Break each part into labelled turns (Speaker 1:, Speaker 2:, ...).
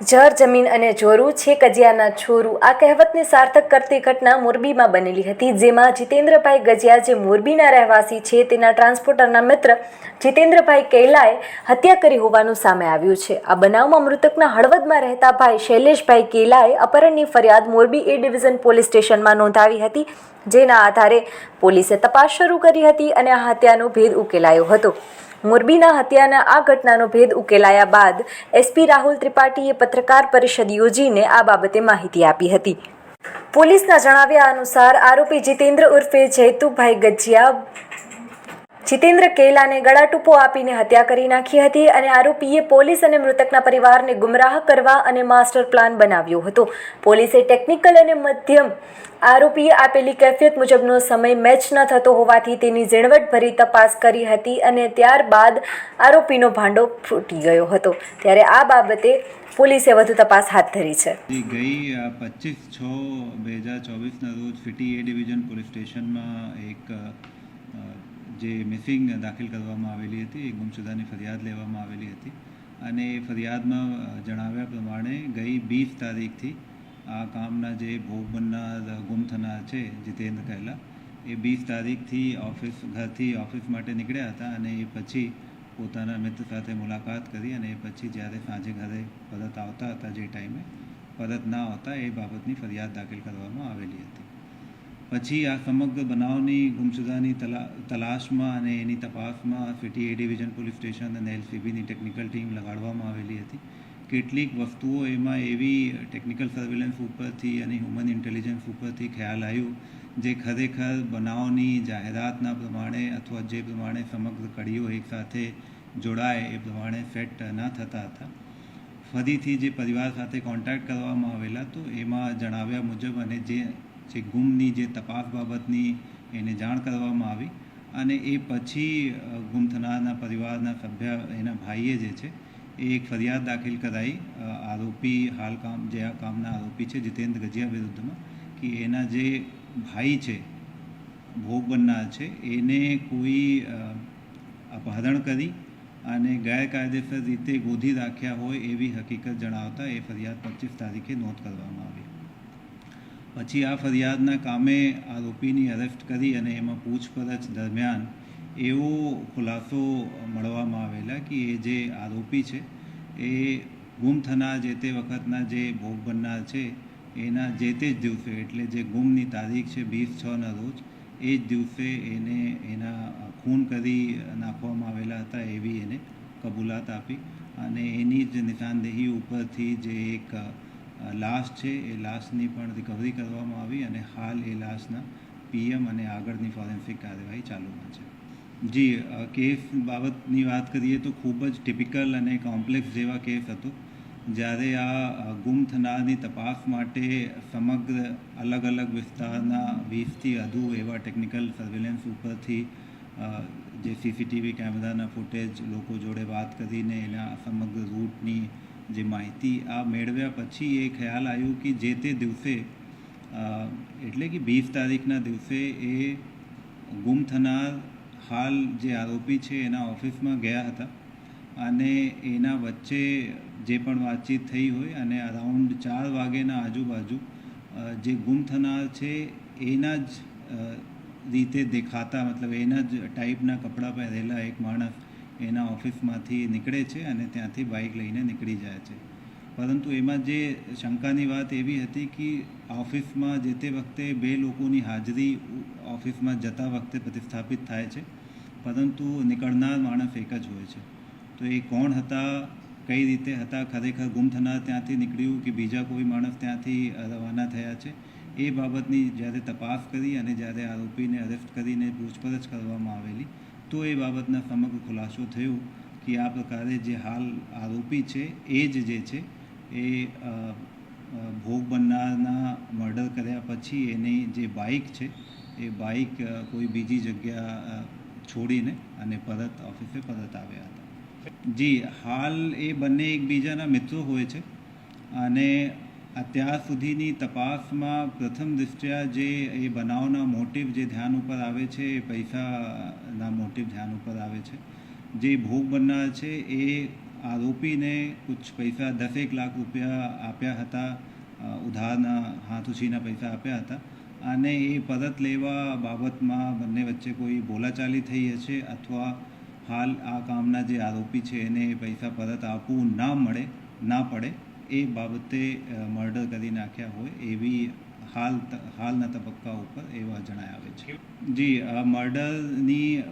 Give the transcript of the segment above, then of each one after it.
Speaker 1: જર જમીન અને જોરું છે કજિયાના છોરું. આ કહેવતને સાર્થક કરતી ઘટના મોરબીમાં બનેલી હતી, જેમાં જીતેન્દ્રભાઈ ગજિયા જે મોરબીના રહેવાસી છે, તેના ટ્રાન્સપોર્ટરના મિત્ર જીતેન્દ્રભાઈ કૈલાએ હત્યા કરી હોવાનું સામે આવ્યું છે. આ બનાવમાં મૃતકના હળવદમાં રહેતા ભાઈ શૈલેષભાઈ કેલાએ અપહરણની ફરિયાદ મોરબી એ ડિવિઝન પોલીસ સ્ટેશનમાં નોંધાવી હતી, જેના આધારે પોલીસે તપાસ શરૂ કરી હતી અને આ હત્યાનો ભેદ ઉકેલાયો હતો. મોરબીના હત્યાના આ ઘટનાનો ભેદ ઉકેલાયા બાદ એસપી રાહુલ ત્રિપાઠીએ પત્રકાર પરિષદ યોજીને આ બાબતે માહિતી આપી હતી. પોલીસના જણાવ્યા અનુસાર આરોપી જીતેન્દ્ર ઉર્ફે જયતુભાઈ ગજિયા જીતેન્દ્ર કેલાને ગળાટૂપો આપીને હત્યા કરી નાખી હતી અને આરોપીએ પોલીસ અને મૃતકના પરિવારને ગુમરાહ કરવા અને માસ્ટર પ્લાન બનાવ્યો હતો. પોલીસે ટેકનિકલ અને મધ્યમ આરોપીએ આપેલી કેફિયત મુજબનો સમય મેચ ન થતો હોવાથી તેની ઝીણવટભરી તપાસ કરી હતી અને ત્યારબાદ આરોપીનો ભાંડો ફૂટી ગયો હતો. ત્યારે આ બાબતે પોલીસે વધુ તપાસ હાથ ધરી છે.
Speaker 2: ગઈ પચીસ છ, બે હજાર ચોવીસના રોજ સિટી એ ડિવિઝન પોલીસ સ્ટેશનમાં એક જે મિસિંગ દાખલ કરવામાં આવેલી હતી, એ ગુમશુદાની ફરિયાદ લેવામાં આવેલી હતી. અને એ ફરિયાદમાં જણાવ્યા પ્રમાણે ગઈ વીસ તારીખથી આ કામના જે ભોગ બનનાર ગુમ થનાર છે, જીતેન્દ્ર કહેલા એ વીસ તારીખથી ઓફિસ, ઘરથી ઓફિસ માટે નીકળ્યા હતા અને એ પછી પોતાના મિત્ર સાથે મુલાકાત કરી અને એ પછી જ્યારે સાંજે ઘરે પરત આવતા હતા જે ટાઈમે, પરત ના આવતા એ બાબતની ફરિયાદ દાખલ કરવામાં આવેલી હતી. પછી આ સમગ્ર બનાવની, ગુમશુદાની તલા, તલાશમાં અને એની તપાસમાં city A division police station અને એલસીબીની ટેકનિકલ ટીમ લગાડવામાં આવેલી હતી. કેટલીક વસ્તુઓ એમાં એવી ટેકનિકલ સર્વેલન્સ ઉપરથી અને હ્યુમન ઇન્ટેલિજન્સ ઉપરથી ખ્યાલ આવ્યું, જે ખરેખર બનાવની જાહેરાતના પ્રમાણે અથવા જે પ્રમાણે સમગ્ર કડીઓ એકસાથે જોડાય એ પ્રમાણે સેટ ન થતા હતા. ફરીથી જે પરિવાર સાથે કોન્ટેક્ટ કરવામાં આવેલા, તો એમાં જણાવ્યા મુજબ અને જે જે ગુમની જે તપાસ બાબતની એને જાણ કરવામાં આવી અને એ પછી ગુમ થનારના પરિવારના સભ્ય એના ભાઈએ જે છે, એ એક ફરિયાદ દાખલ કરાઈ. આરોપી હાલ કામ, જે આ કામના આરોપી છે, જીતેન્દ્ર ગજિયા વિરુદ્ધમાં, કે એના જે ભાઈ છે, ભોગ બનનાર છે, એને કોઈ અપહરણ કરી અને ગેરકાયદેસર રીતે ગોધી રાખ્યા હોય એવી હકીકત જણાવતા એ ફરિયાદ પચીસ તારીખે નોંધ કરવામાં આવી. પછી આ ફરિયાદના કામે આરોપીની અરેસ્ટ કરી અને એમાં પૂછપરછ દરમિયાન એવો ખુલાસો મળવામાં આવેલા કે એ જે આરોપી છે, એ ગુમ થનાર જે તે વખતના જે ભોગ બનનાર છે, એના જે તે જ દિવસે, એટલે જે ગુમની તારીખ છે વીસ છના રોજ, એ જ દિવસે એને એના ખૂન કરી નાખવામાં આવેલા હતા એવી એને કબૂલાત આપી અને એની જ નિશાનદેહી ઉપરથી જે એક લાશ છે, એ લાશની પણ રિકવરી કરવામાં આવી અને હાલ એ લાશના પીએમ અને આગળની ફોરેન્સિક કાર્યવાહી ચાલુમાં છે. જી કેસ બાબતની વાત કરીએ તો ખૂબ જ ટિપિકલ અને કોમ્પ્લેક્સ જેવા કેસ હતો, જ્યારે આ ગુમ થનારની તપાસ માટે સમગ્ર અલગ અલગ વિસ્તારના વીસથી વધુ એવા ટેકનિકલ સર્વેલન્સ ઉપરથી જે સીસીટીવી કેમેરાના ફૂટેજ લોકો જોડે વાત કરીને એના સમગ્ર રૂટની જે માહિતી આ મેળવ્યા પછી એ ખ્યાલ આવ્યો કે જે તે દિવસે એટલે કે વીસ તારીખના દિવસે એ ગુમ થનાર હાલ જે આરોપી છે એના ઓફિસમાં ગયા હતા. અને એના વચ્ચે જે પણ વાતચીત થઈ હોય અને અરાઉન્ડ ચાર વાગ્યાના આજુબાજુ જે ગુમ થનાર છે એના જ રીતે દેખાતા, મતલબ એના જ ટાઈપના કપડાં પહેરેલા એક માણસ એના ઓફિસમાંથી નીકળે છે અને ત્યાંથી બાઇક લઈને નીકળી જાય છે. પરંતુ એમાં જે શંકાની વાત એવી હતી કે ઓફિસમાં જે તે વખતે બે લોકોની હાજરી ઓફિસમાં જતા વખતે પ્રતિસ્થાપિત થાય છે, પરંતુ નીકળનાર માણસ એક જ હોય છે. તો એ કોણ હતા, કઈ રીતે હતા, ખરેખર ગુમ થનાર ત્યાંથી નીકળ્યું કે બીજા કોઈ માણસ ત્યાંથી રવાના થયા છે, એ બાબતની જ્યારે તપાસ કરી અને જ્યારે આરોપીને અરેસ્ટ કરીને પૂછપરછ કરવામાં આવેલી તો એ બાબતના સમગ્ર ખુલાસો થયો કે આ પ્રકારે જે હાલ આરોપી છે, એ જ જે છે, એ ભોગ બનનારના મર્ડર કર્યા પછી એની જે બાઇક છે, એ બાઇક કોઈ બીજી જગ્યા છોડીને અને પરત ઓફિસે પરત આવ્યા હતા. જી, હાલ એ બંને એકબીજાના મિત્રો હોય છે અને અત્યાર સુધીની તપાસમાં પ્રથમ દૃષ્ટિયા જે એ બનાવના મોટિવ જે ધ્યાન ઉપર આવે છે, એ પૈસાના મોટિવ ધ્યાન ઉપર આવે છે. જે ભોગ બનનાર છે, એ આરોપીને કુછ પૈસા દસેક લાખ રૂપિયા આપ્યા હતા ઉધારના હાથ પૈસા આપ્યા હતા. અને એ પરત લેવા બાબતમાં બંને વચ્ચે કોઈ બોલાચાલી થઈ હશે અથવા હાલ આ કામના જે આરોપી છે, એને પૈસા પરત આપવું ના મળે, ના પડે. એ બાબતે મર્ડર કરી નાખ્યા હોય એવી હાલ હાલના તબક્કા ઉપર એવા જણાય આવે છે. જી, આ મર્ડરની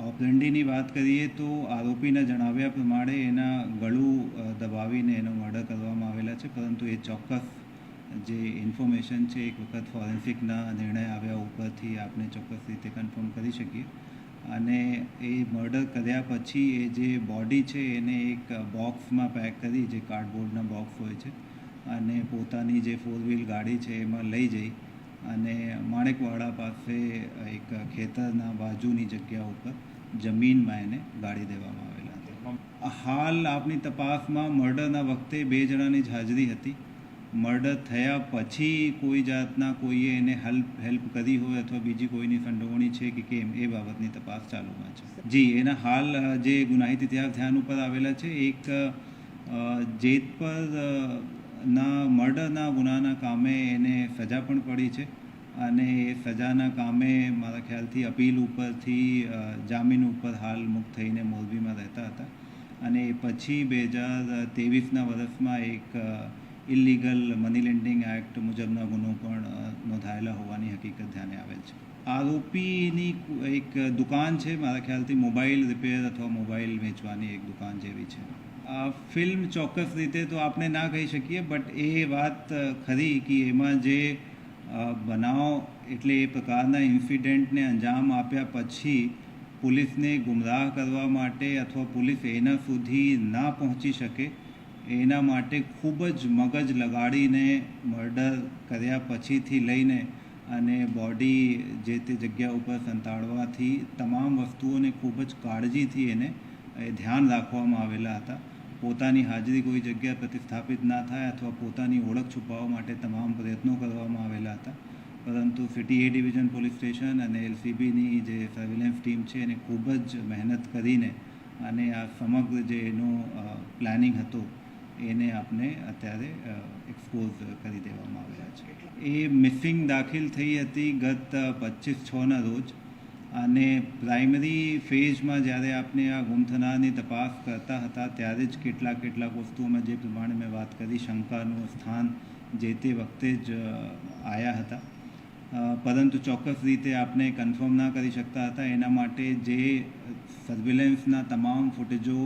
Speaker 2: ઓપરેન્ડીની વાત કરીએ તો આરોપીના જણાવ્યા પ્રમાણે એના ગળું દબાવીને એનો મર્ડર કરવામાં આવેલા છે, પરંતુ એ ચોક્કસ જે ઇન્ફોર્મેશન છે, એક વખત ફોરેન્સિકના નિર્ણય આવ્યા ઉપરથી આપણે ચોક્કસ રીતે કન્ફર્મ કરી શકીએ. અને એ મર્ડર કર્યા પછી એ જે બોડી છે એને એક બોક્સમાં પેક કરી, જે કાર્ડબોર્ડના બોક્સ હોય છે, અને પોતાની જે ફોર વ્હીલ ગાડી છે એમાં લઈ જઈ અને માણેકવાડા પાસે એક ખેતરના બાજુની જગ્યા ઉપર જમીનમાં એને ગાડી દેવામાં આવેલા હતા. હાલ આપની તપાસમાં મર્ડરના વખતે બે જણાની જ હાજરી હતી. મર્ડર થયા પછી કોઈ જાતના કોઈએ એને હેલ્પ હેલ્પ કરી હોય અથવા બીજી કોઈની સંડોવણી છે કે કેમ, એ બાબતની તપાસ ચાલુમાં છે. જી, એના હાલ જે ગુનાહિત ઇતિહાસ ધ્યાન ઉપર આવેલા છે, એક જેતપર ના, મર્ડરના ગુનાના કામે એને સજા પણ પડી છે અને એ સજાના કામે મારા ખ્યાલથી અપીલ ઉપરથી જામીન ઉપર હાલ મુક્ત થઈને મોરબીમાં રહેતા હતા. અને પછી બે હજાર ત્રેવીસના વર્ષમાં એક ઇલીગલ મની લેન્ડિંગ એક્ટ મુજબના ગુનો પણ નોંધાયેલા હોવાની હકીકત ધ્યાને આવેલ છે. આરોપીની એક દુકાન છે, મારા ખ્યાલથી મોબાઈલ રિપેર અથવા મોબાઈલ વેચવાની એક દુકાન જેવી છે. આ ફિલ્મ ચોક્કસ રીતે તો આપણે ના કહી શકીએ, બટ એ વાત ખરી કે એમાં જે બનાવ એટલે એ પ્રકારના ઇન્સિડેન્ટને અંજામ આપ્યા પછી પોલીસને ગુમરાહ કરવા માટે અથવા પોલીસ એના સુધી ના પહોંચી શકે એના માટે ખૂબ જ મગજ લગાડીને મર્ડર કર્યા પછીથી લઈને અને બોડી જે તે જગ્યા ઉપર સંતાડવાથી તમામ વસ્તુઓને ખૂબ જ કાળજીથી એને ધ્યાન રાખવામાં આવેલા હતા. પોતાની હાજરી કોઈ જગ્યા પ્રતિસ્થાપિત ના થાય અથવા પોતાની ઓળખ છુપાવવા માટે તમામ પ્રયત્નો કરવામાં આવેલા હતા. પરંતુ city A division police station અને એલસીબીની જે સર્વેલન્સ ટીમ છે એને ખૂબ જ મહેનત કરીને અને આ સમગ્ર જે એનો પ્લાનિંગ હતો એને આપણે અત્યારે એક્સપોઝ કરી દેવામાં આવ્યા છે. એ મિસિંગ દાખલ થઈ હતી ગત પચીસ છના રોજ. અને પ્રાઇમરી ફેઝમાં જ્યારે આપણે આ ગુમ થનારની તપાસ કરતા હતા, ત્યારે જ કેટલાક કેટલાક વસ્તુઓમાં જે પ્રમાણે મેં વાત કરી, શંકાનું સ્થાન જે તે વખતે જ આવ્યા હતા. પરંતુ ચોક્કસ રીતે આપણે કન્ફર્મ ના કરી શકતા હતા. એના માટે જે સર્વેલન્સના તમામ ફૂટેજો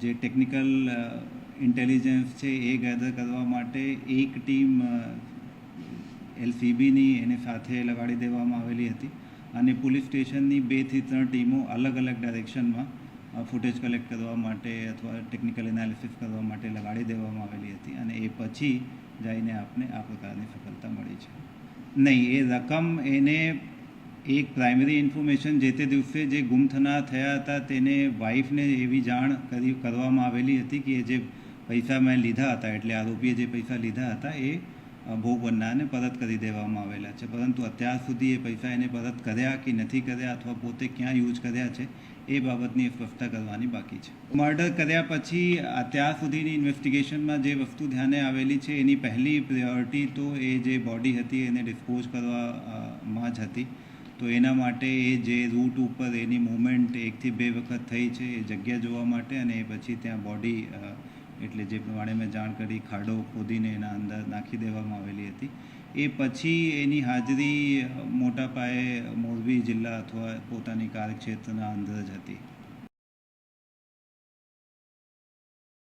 Speaker 2: જે ટેકનિકલ ઇન્ટેલિજન્સ છે એ ગેધર કરવા માટે એક ટીમ એલસીબીની એની સાથે લગાડી દેવામાં આવેલી હતી અને પોલીસ સ્ટેશનની બેથી ત્રણ ટીમો અલગ અલગ ડાયરેક્શનમાં ફૂટેજ કલેક્ટ કરવા માટે અથવા ટેકનિકલ એનાલિસિસ કરવા માટે લગાડી દેવામાં આવેલી હતી અને એ પછી જઈને આપને આ પ્રકારની સફળતા મળી છે. નહીં, એ રકમ એને એક પ્રાઇમરી ઇન્ફોર્મેશન જે તે દિવસે જે ગુમ થનાર થયા હતા તેને વાઈફને એવી જાણ કરી, કરવામાં આવેલી હતી કે જે પૈસા મેં લીધા હતા, એટલે આરોપીએ જે પૈસા લીધા હતા એ ભોગ બનનારને પરત કરી દેવામાં આવેલા છે. પરંતુ અત્યાર સુધી એ પૈસા એને પરત કર્યા કે નથી કર્યા અથવા પોતે ક્યાં યુઝ કર્યા છે, એ બાબતની સ્પષ્ટતા કરવાની બાકી છે. મર્ડર કર્યા પછી અત્યાર સુધીની ઇન્વેસ્ટિગેશનમાં જે વસ્તુ ધ્યાને આવેલી છે, એની પહેલી પ્રિયોરિટી તો એ જે બોડી હતી એને ડિસ્પોઝ કરવામાં જ હતી. તો એના માટે એ જે રૂટ ઉપર એની મૂવમેન્ટ એકથી બે વખત થઈ છે, એ જગ્યા જોવા માટે અને એ પછી ત્યાં બોડી એટલે જે પ્રમાણે મેં જાણ કરી ખાડો ખોદીને એના અંદર નાખી દેવામાં આવેલી હતી. એ પછી એની હાજરી મોટા પાયે મોરબી જિલ્લા અથવા પોતાની કાર્યક્ષેત્રના અંદર જ હતી.